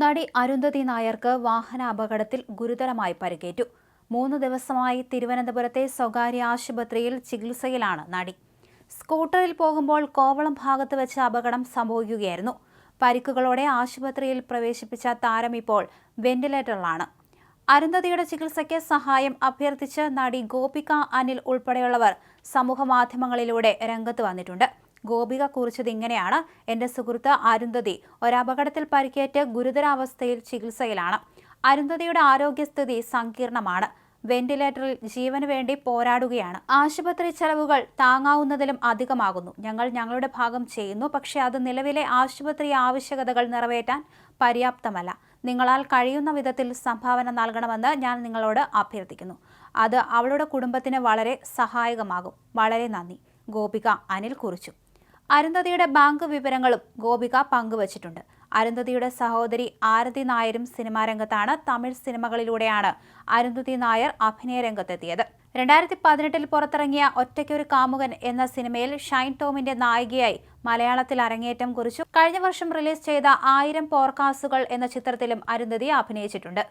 നടി അരുന്ധതി നായർക്ക് വാഹന അപകടത്തിൽ ഗുരുതരമായി പരിക്കേറ്റു. മൂന്ന് ദിവസമായി തിരുവനന്തപുരത്തെ സ്വകാര്യ ആശുപത്രിയിൽ ചികിത്സയിലാണ് നടി. സ്കൂട്ടറിൽ പോകുമ്പോൾ കോവളം ഭാഗത്ത് വെച്ച് അപകടം സംഭവിക്കുകയായിരുന്നു. പരിക്കുകളോടെ ആശുപത്രിയിൽ പ്രവേശിപ്പിച്ച താരം ഇപ്പോൾ വെന്റിലേറ്ററിലാണ്. അരുന്ധതിയുടെ ചികിത്സയ്ക്ക് സഹായം അഭ്യർത്ഥിച്ച് നടി ഗോപിക അനിൽ ഉൾപ്പെടെയുള്ളവർ സമൂഹമാധ്യമങ്ങളിലൂടെ രംഗത്ത് വന്നിട്ടുണ്ട്. ഗോപിക കുറിച്ചത് ഇങ്ങനെയാണ്. എന്റെ സുഹൃത്ത് അരുന്ധതി ഒരപകടത്തിൽ പരിക്കേറ്റ് ഗുരുതരാവസ്ഥയിൽ ചികിത്സയിലാണ്. അരുന്ധതിയുടെ ആരോഗ്യസ്ഥിതി സങ്കീർണമാണ്. വെന്റിലേറ്ററിൽ ജീവന് വേണ്ടി പോരാടുകയാണ്. ആശുപത്രി ചെലവുകൾ താങ്ങാവുന്നതിലും അധികമാകുന്നു. ഞങ്ങൾ ഞങ്ങളുടെ ഭാഗം ചെയ്യുന്നു. പക്ഷേ അത് നിലവിലെ ആശുപത്രി ആവശ്യകതകൾ നിറവേറ്റാൻ പര്യാപ്തമല്ല. നിങ്ങളാൽ കഴിയുന്ന വിധത്തിൽ സംഭാവന നൽകണമെന്ന് ഞാൻ നിങ്ങളോട് അഭ്യർത്ഥിക്കുന്നു. അത് അവളുടെ കുടുംബത്തിന് വളരെ സഹായകമാകും. വളരെ നന്ദി. ഗോപിക അനിൽ കുറിച്ചു. അരുന്ധതിയുടെ ബാങ്ക് വിവരങ്ങളും ഗോപിക പങ്കുവച്ചിട്ടുണ്ട്. അരുന്ധതിയുടെ സഹോദരി ആരതി നായരും സിനിമാ രംഗത്താണ്. തമിഴ് സിനിമകളിലൂടെയാണ് അരുന്ധതി നായർ അഭിനയ രംഗത്തെത്തിയത്. രണ്ടായിരത്തി പതിനെട്ടിൽ പുറത്തിറങ്ങിയ ഒറ്റയ്ക്കൊരു കാമുകൻ എന്ന സിനിമയിൽ ഷൈൻ ടോമിന്റെ നായികയായി മലയാളത്തിൽ അരങ്ങേറ്റം കുറിച്ചു. കഴിഞ്ഞ വർഷം റിലീസ് ചെയ്ത ആയിരം പോർക്കാസുകൾ എന്ന ചിത്രത്തിലും അരുന്ധതി അഭിനയിച്ചിട്ടുണ്ട്.